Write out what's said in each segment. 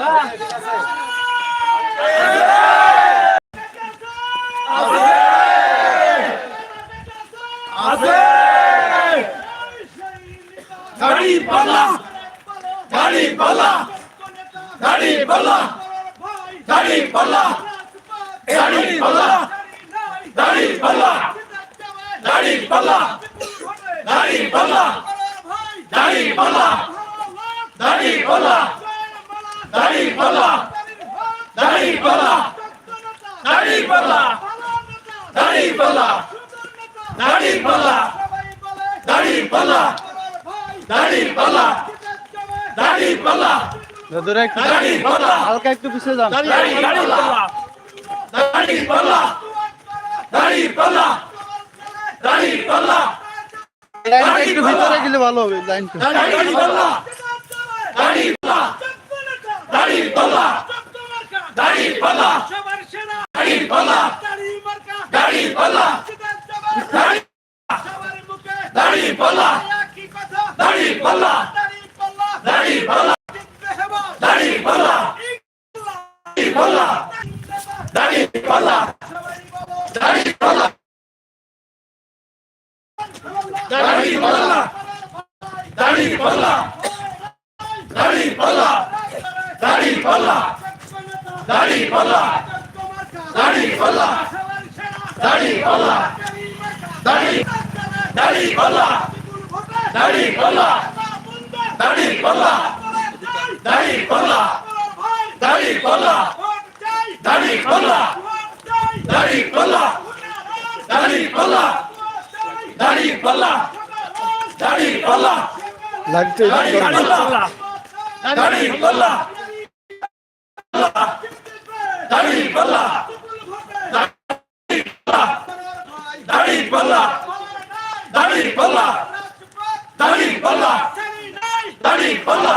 Ah. জোরে হালকা একটু পিছিয়ে যান একটু ভিতরে গেলে ভালো হবে লাইনটা দাঁড়িয়ে পাল্লা দাঁড়িয়ে পাল্লা দাড়ি পাল্লা দাড়ি পাল্লা দাড়ি পাল্লা দাড়ি পাল্লা দাড়ি পাল্লা দাড়ি পাল্লা দাড়ি পাল্লা দাড়ি পাল্লা দাড়ি পাল্লা দাড়ি পাল্লা দাড়ি পাল্লা দাড়ি দাড়ি পাল্লা দাড়ি পাল্লা দাড়ি পাল্লা দাড়ি পাল্লা দাড়ি পাল্লা দাড়ি পাল্লা দাড়ি পাল্লা দাড়ি পাল্লা দাড়ি পাল্লা দাড়ি পাল্লা লাগতে দাড়ি পাল্লা দাড়ি পাল্লা দাড়ি পাল্লা দাড়ি পাল্লা দাড়ি পাল্লা দাড়ি পাল্লা দাড়ি পাল্লা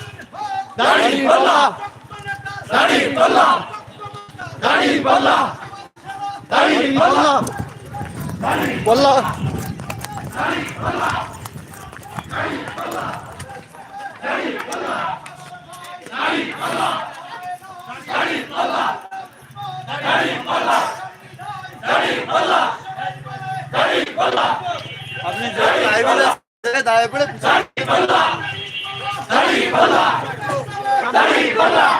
দাড়ি পাল্লা দাড়ি পাল্লা দাড়ি পাল্লা দাড়ি পাল্লা দাড়ি পাল্লা দাড়ি পাল্লা দাড়ি পাল্লা দাড়ি পাল্লা দাড়ি পাল্লা আপনি যে লাইভে যাচ্ছেন, পড়ে দাড়ি পাল্লা দাড়ি পাল্লা দাড়ি পাল্লা দাড়ি পাল্লা দাড়ি পাল্লা দাড়ি পাল্লা দাড়ি দাড়ি পাল্লা দাড়ি পাল্লা দাঁড়িয়ে করলাম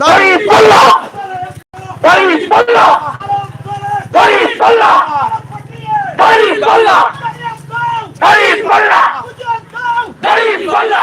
গরিব মোল্লা গরিব মোল্লা গরিব মোল্লা গরিব মোল্লা গরিব মোল্লা গরিব মোল্লা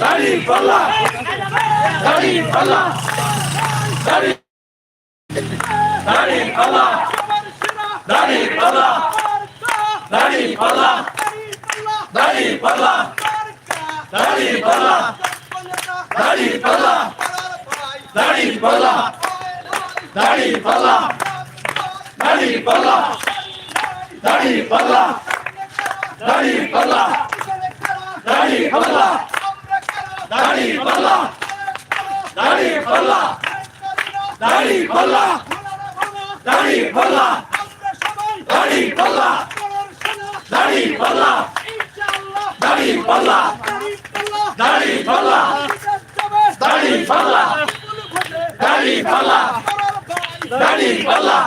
দাড়ি পাল্লা দাড়ি পাল্লা দাড়ি দাড়ি পাল্লা দাড়ি পাল্লা দাড়ি পাল্লা দাড়ি পাল্লা দাড়ি পাল্লা দাড়ি পাল্লা দাড়ি পাল্লা দাড়ি পাল্লা দাড়ি পাল্লা দাড়ি পাল্লা দাড়ি পাল্লা দাড়ি পাল্লা দাড়ি পাল্লা দাড়ি পাল্লা দাড়ি পাল্লা দাড়ি পাল্লা দাড়ি পাল্লা দাড়ি পাল্লা দাড়ি পাল্লা দাড়ি পাল্লা দাড়ি পাল্লা দাড়ি পাল্লা দাড়ি পাল্লা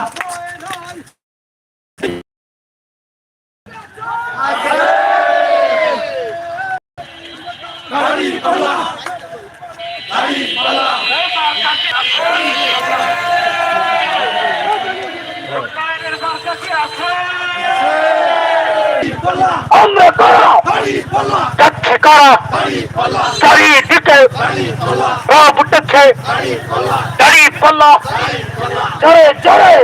আমরা করা যাচ্ছে করা চারিদিকে ফুটেছে দাঁড়িয়ে পল্লা জোরে জোরে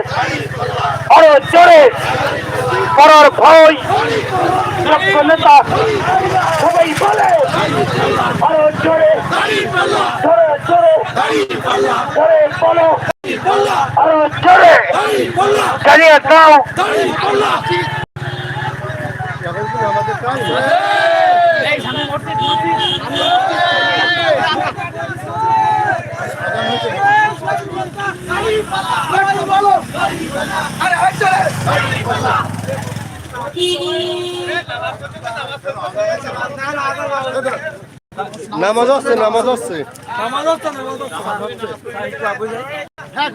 আরও জোরে করার ভয় লক্ষ নেতা সবাই বলে আরও জোরে জোরে জোরে জোরে বলো আরও জোরে দাঁড়িয়ে দাও তো আমাদের কাজ নামাজ আছে নামাজ আছে। নামাজ আছে নামাজ আছে। হ্যাঁ,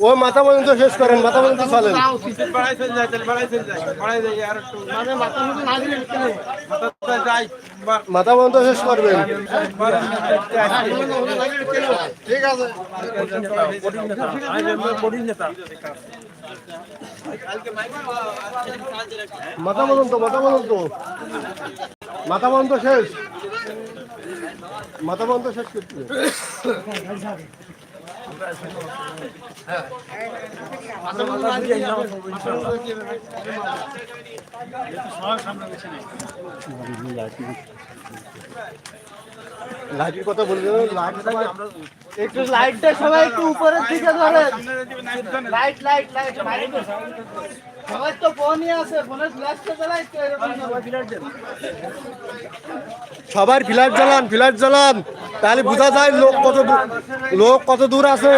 ও মাথা পর্যন্ত শেষ করেন মাথা পর্যন্ত চলেন। মাথা পর্যন্ত শেষ করবেন। ঠিক আছে। মাথা মদন্ত মাথা মদন্ত মাথা মদন্ত শেষ। মাথা মদন্ত শেষ করতে। সামনে লাইটের কথা লাইট একটু লাইটটা সবাই একটু উপরের দিকে ধরেন লাইট লাইট লাইট সবাই তো ফোনই আছে ফোনের ফ্ল্যাশটা জ্বালাই তো এরকম সবার ফ্ল্যাশ জ্বালান ফ্ল্যাশ জ্বালান। তাহলে বোঝা যায় লোক কত দূর লোক কত দূর আছে।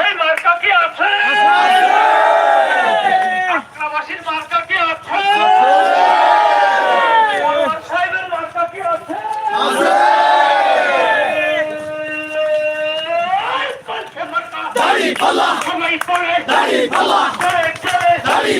এই মার্কা কি আছে আক্রাবাসীর মার্কা কি আছে সাহেবের মার্কা কি আছে দাড়ি পাল্লা সবাই পড়ে দাড়ি পাল্লা চলে চলে দাড়ি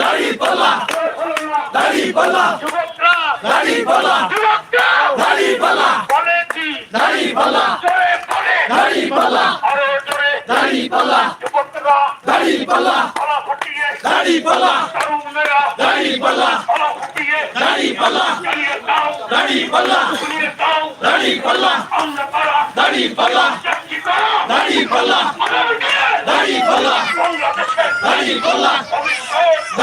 দাড়ি পাল্লা দাড়ি পাল্লা যুবকরা দাড়ি পাল্লা যুবকরা দাড়ি পাল্লা বলে কি দাড়ি পাল্লা জোরে বলে দাড়ি পাল্লা আরও জোরে দাড়ি পাল্লা যুবকরা দাড়ি পাল্লা গলা ফাটিয়ে দাড়ি পাল্লা তরুণেরা দাড়ি পাল্লা গলা ফাটিয়ে দাড়ি পাল্লা চালিয়ে দাও দাড়ি পাল্লা চালিয়ে দাও দাড়ি পাল্লা আমরা তারা দাড়ি পাল্লা যাচ্ছি করো দাড়ি পাল্লা দাড়ি পাল্লা দাড়ি পাল্লা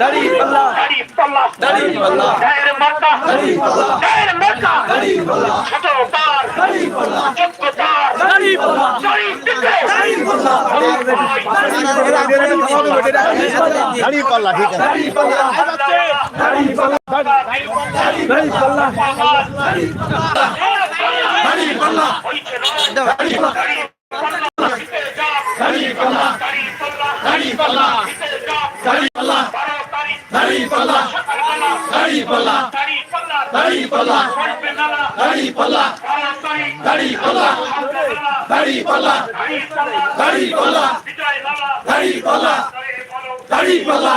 দাড়ি পাল্লা দাড়ি পাল্লা দাড়ি পাল্লা গায়ের মার্কা দাড়ি পাল্লা গায়ের মার্কা দাড়ি পাল্লা ছোট পার দাড়ি পাল্লা যোগ্য পার দাড়ি পাল্লা দাড়ি দিতে দাড়ি পাল্লা দাড়ি পাল্লা ঠিক আছে দাড়ি পাল্লা দাড়ি পাল্লা দাড়ি পাল্লা দাড়ি পাল্লা দাড়ি পাল্লা দাড়ি পাল্লা Dari Allah, dari Allah, dari Allah, dari Allah. দাড়ি পাল্লা দাড়ি পাল্লা দাড়ি পাল্লা দাড়ি পাল্লা দাড়ি পাল্লা দাড়ি পাল্লা দাড়ি পাল্লা দাড়ি পাল্লা দাড়ি পাল্লা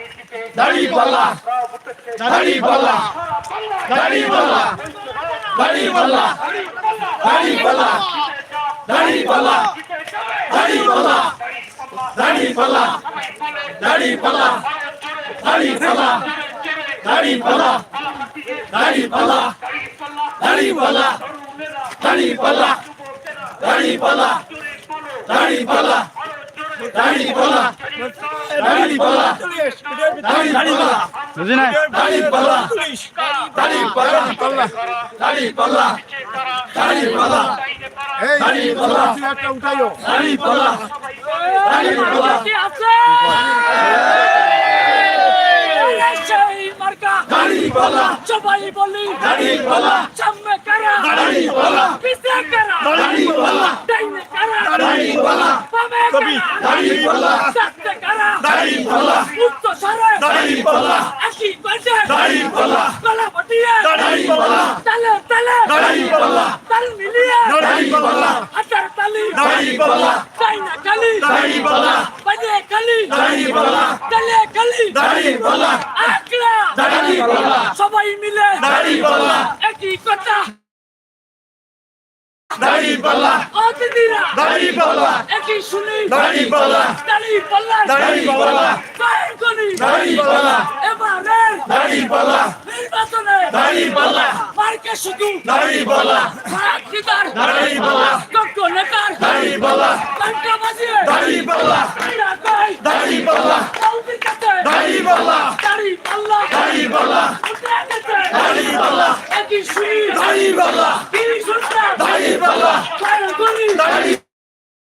দাড়ি পাল্লা দাড়ি পাল্লা দাড়ি পাল্লা দাড়ি পাল্লা দাড়ি পাল্লা দাড়ি পাল্লা দাড়ি পাল্লা দাড়ি পাল্লা দাড়ি পাল্লা দাড়ি পাল্লা দাড়ি পাল্লা দাড়ি পাল্লা দাড়ি পাল্লা দাড়ি পাল্লা দাড়ি পাল্লা দাড়ি পাল্লা দাড়ি বলা দাড়ি বলা দাড়ি বলা বুঝি না দাড়ি বলা দাড়ি বলা দাড়ি বলা দাড়ি বলা এই দাড়ি বলা একটা উঠাইও দাড়ি বলা দাড়ি বলা কি আছে পালা সবাই বলি দাড়ি পালা সামনে কারা দাড়ি পালা পিছে কারা দাড়ি পালা ডাইনে কারা দাড়ি পালা বামে কবি দাড়ি পালা সাথে কারা দাড়ি পালা মুক্ত সারা দাড়ি পালা আকি বাজে দাড়ি পালা গলা পটিয়া দাড়ি পালা তালে তালে সবাই মিলে দাঁড়িপাল্লা একই কথা। দাঁড়িপাল্লা অতিথিরা। দাঁড়িপাল্লা একই শুনি। দাঁড়িপাল্লা দাড়ি পাল্লা দাঁড়িপাল্লা কায়ের করি দাঁড়িপাল্লা এবারে দাঁড়িপাল্লা নির্বাচনে দাড়ি পাল্লা মার্কে শুধু দাড়ি পাল্লা ভারত নেতার দাড়ি পাল্লা ডক্টর নেতার দাড়ি পাল্লা কান্টা বাজিয়ে দাড়ি পাল্লা দাড়ি পাল্লা কাউকে কাছে দাড়ি পাল্লা দাড়ি পাল্লা দাড়ি পাল্লা দাড়ি পাল্লা একই শুনি দাড়ি পাল্লা তিনি শুনতা দাড়ি পাল্লা দাড়ি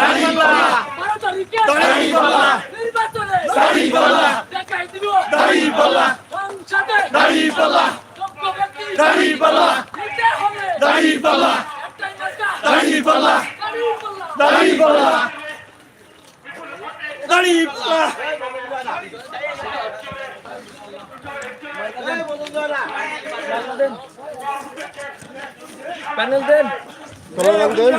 দাঁড়িপাল্লা দাঁড়িপাল্লা দাঁড়িপাল্লা দাঁড়িপাল্লা দাঁড়িপাল্লা দাঁড়িপাল্লা দাঁড়িপাল্লা হয় দাঁড়িপাল্লা দাঁড়িপাল্লা দাঁড়িপাল্লা পরার ভাইয়ের দাঁড়িপাল্লা তুলনা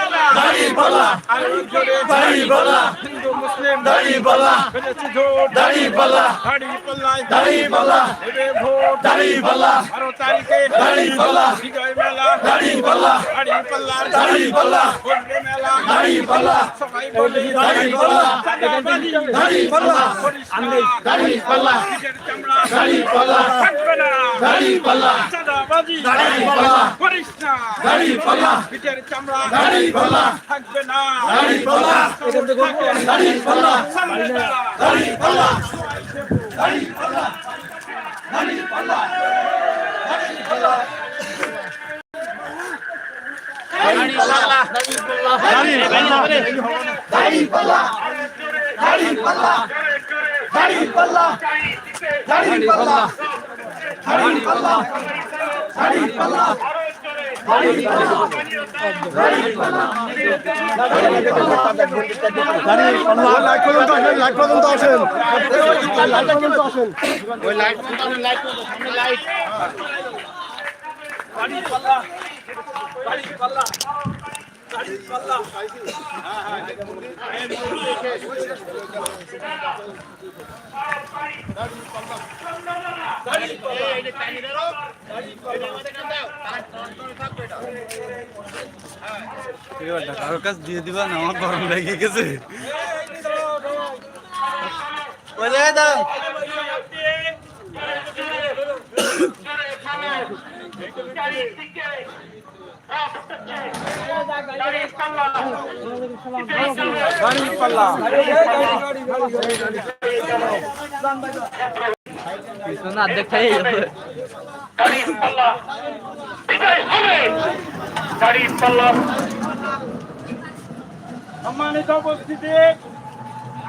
দাড়িপাল্লা দাড়িপাল্লা হিন্দু মুসলিম দাড়িপাল্লা ফেলেছি জোট দাড়িপাল্লা দাড়িপাল্লা দাড়িপাল্লা এবে ভোট দাড়িপাল্লা 12 তারিখে দাড়িপাল্লা বিজয় মেলা দাড়িপাল্লা দাড়িপাল্লা দাড়িপাল্লা ভোটে মেলা দাড়িপাল্লা সবাই বলি দাড়িপাল্লা দাড়িপাল্লা বিজয় মেলা দাঁড়িপাল্লা দাড়ি পাল্লার দাঁড়িপাল্লা করবে মেলা দাঁড়িপাল্লা সবাই বলে দাঁড়িপাল্লা চাঁদাবাজি দাঁড়িপাল্লা পরিষ্কার দাঁড়িপাল্লা নিজের চামড়া দাঁড়িপাল্লা থাকবে না দাঁড়িপাল্লা চাঁদাবাজি দাঁড়িপাল্লা পরিষ্কার দাঁড়িপাল্লা পিঠের চামড়া দাঁড়িপাল্লা থাকবে না লাইট পর্যন্ত আসেন লাইটটা লাইট লাইট সামনে পাল্লা কারোর কাছে দিয়ে দিবা না আমার গরম লেগে গেছে দাও সম্মানিত উপস্থিতি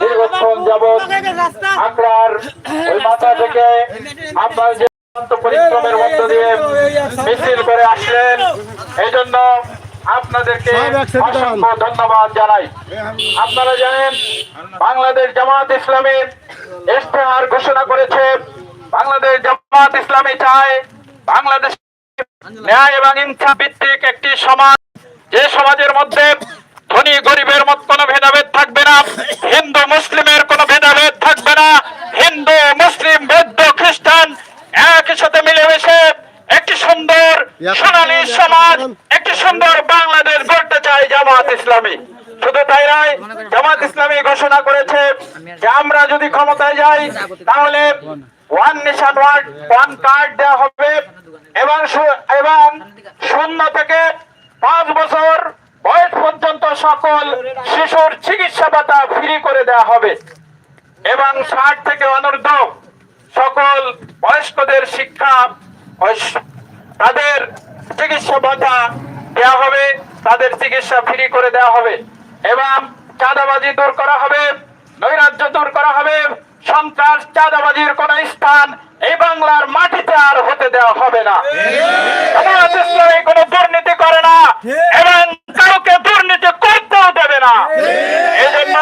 দীর্ঘক্ষণ যাবৎ ওই মাথা থেকে আপনার যে পরিশ্রমের মধ্য দিয়ে মিছিল করে আসলেন। এই জন্য আপনাদেরকে। অসংখ্য ধন্যবাদ জানাই। আপনারা জানেন বাংলাদেশ জামাত ইসলামী ইশতেহার ঘোষণা করেছে বাংলাদেশ জামাত ইসলামী চায় বাংলাদেশ ন্যায় এবং ইনসাফ ভিত্তিক একটি সমাজ। যে সমাজের মধ্যে ধনী গরিবের মত কোনো ভেদাভেদ থাকবে না। হিন্দু মুসলিমের কোনো ভেদাভেদ থাকবে না। হিন্দু মুসলিম বৌদ্ধ খ্রিস্টান একই সাথে মিলেমিশে একটি সুন্দর সোনালী সমাজ একটি সুন্দর বাংলাদেশ গড়তে চায় জামাত ইসলামী। শুধু তাই নয় জামাত ইসলামী ঘোষণা করেছে যে আমরা যদি ক্ষমতায় যাই তাহলে one nation ward one card দেওয়া হবে। এবং এবং শূন্য থেকে পাঁচ বছর বয়স পর্যন্ত সকল শিশুর চিকিৎসা ভাতা ফ্রি করে দেওয়া হবে। এবং ষাট থেকে অনূর্ধ্ব সকল বয়স্কদের শিক্ষা তাদের চিকিৎসা ভাতা দেওয়া হবে তাদের চিকিৎসা ফ্রি করে দেওয়া হবে। এবং চাঁদাবাজি দূর করা হবে নৈরাজ্য দূর করা হবে সন্ত্রাস চাঁদাবাজির কোন স্থান এই বাংলার মাটিতে আর হতে দেওয়া হবে না। কোনো দুর্নীতি করে না। এবং কাউকে দুর্নীতি করতেও দেবে না। এই জন্য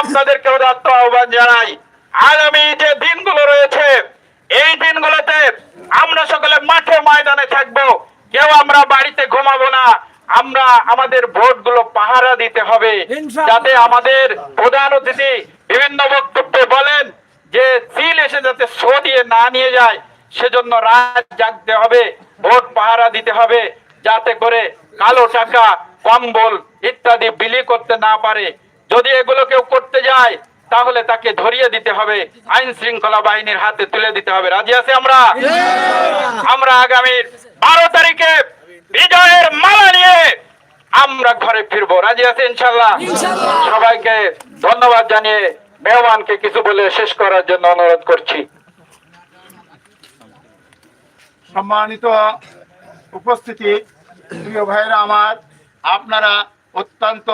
আপনাদেরকে উদাত্ত আহ্বান জানাই। আগামী যে দিনগুলো রয়েছে এই দিনগুলোতে আমরা সকলে মাঠে ময়দানে থাকব। কেউ আমরা বাড়িতে ঘুমাবো না। আমরা আমাদের ভোটগুলো পাহারা দিতে হবে। যাতে আমাদের প্রধান অতিথি বিভিন্ন বক্তব্যে বলেন যে সিল এসে যাতে দিয়ে না নিয়ে যায় সেজন্য রাত জাগতে হবে ভোট পাহারা দিতে হবে যাতে করে কালো টাকা কম্বল ইত্যাদি বিলি করতে না পারে। যদি এগুলো কেউ করতে যায় তাহলে তাকে ধরিয়ে দিতে হবে। আইন শৃঙ্খলা বাহিনীর হাতে তুলে দিতে হবে। রাজি আছে আমরা? আমরা আগামী বারো তারিখে বিজয়ের মালা নিয়ে আমরা ঘরে ফিরবো। রাজি আছে ইনশাল্লাহ সবাইকে ধন্যবাদ জানিয়ে মেহমানকে কিছু বলে শেষ করার জন্য অনুরোধ করছি। সম্মানিত উপস্থিতি প্রিয় ভাইরা আমার আপনারা অত্যন্ত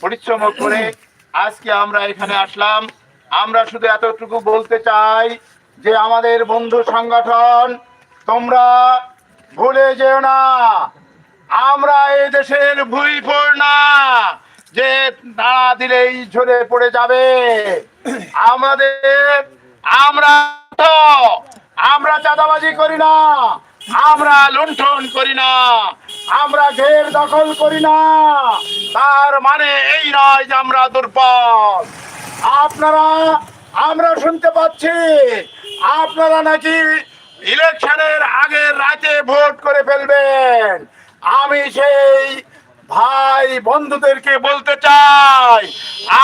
পরিশ্রম করে আজকে আমরা এখানে আসলাম। আমরা শুধু এতটুকু বলতে চাই যে আমাদের বন্ধু সংগঠন, তোমরা ভুলে যেও না। আমরা এই দেশের ভুই ফোর না যে নাড়া দিলেই ঝরে পড়ে যাবে। আমাদের, আমরা তো, আমরা চাঁদাবাজি করি না। আমরা লুণ্ঠন করি না, আমরা ঘের দখল করি না। তার মানে এই নয় যে আমরা দুর্বল। আপনারা, আমরা শুনতে পাচ্ছি, আপনারা নাকি ইলেকশনের আগের রাতে ভোট করে ফেলবেন। আমি সেই ভাই বন্ধুদেরকে বলতে চাই,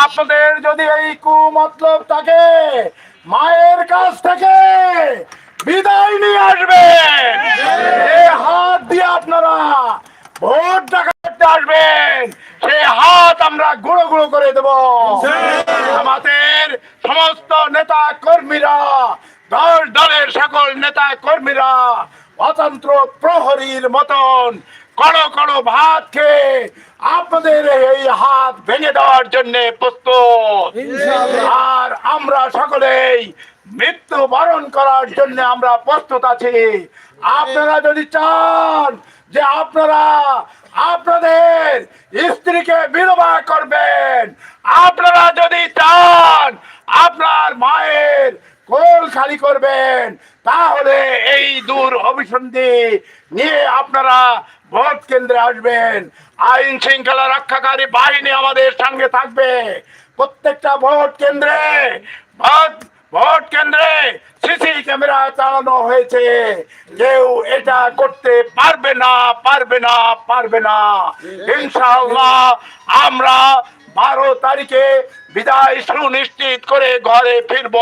আপনাদের যদি এই কুমতলব থাকে, মায়ের কাছ থেকে বিদায় নিয়ে আসবেন। হাত দিয়ে আপনারা ভোট টাকা করতে আসবেন। সে হাত আমরা গুঁড়ো গুঁড়ো করে দেব। আমাদের সমস্ত নেতা কর্মীরা দল দলের সকল নেতা কর্মীরা অতন্ত্র প্রহরীর মতন কড়ো কড়ো ভাত খেয়ে আপনাদের এই হাত ভেঙে দেওয়ার জন্য প্রস্তুত। আর আমরা সকলেই মৃত্যু বরণ করার জন্য আমরা প্রস্তুত আছি। আপনারা যদি চান যে আপনারা আপনাদের স্ত্রীকে বিধবা করবেন আপনারা যদি চান আপনার মায়ের কোল খালি করবেন তাহলে এই দূর অভিসন্ধি নিয়ে আপনারা ভোট কেন্দ্রে আসবেন। আইন শৃঙ্খলা রক্ষাকারী বাহিনী আমাদের সঙ্গে থাকবে। প্রত্যেকটা ভোট কেন্দ্রে ভোট ভোট কেন্দ্রে সিসি ক্যামেরা চালানো হয়েছে। কেউ এটা করতে পারবে না পারবে না পারবে না। ইনশাআল্লাহ আমরা বারো তারিখে বিদায় সুনিশ্চিত করে ঘরে ফিরব।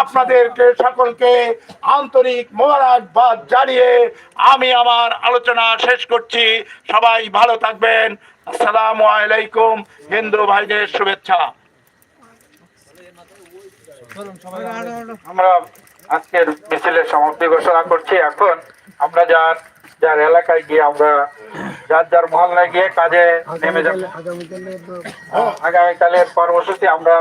আপনাদেরকে সকলকে আন্তরিক মোবারকবাদ জানিয়ে আমি আমার আলোচনা শেষ করছি। সবাই ভালো থাকবেন। আসসালামু আলাইকুম। হিন্দু ভাইদের শুভেচ্ছা। আমরা আজকের মিছিলের সমাপ্তি ঘোষণা করছি। এখন আমরা যার যার এলাকায় গিয়ে আমরা যার যার মহল্লায় গিয়ে কাজে নেমে যাব। আগামীকালের কর্মসূচি আমরা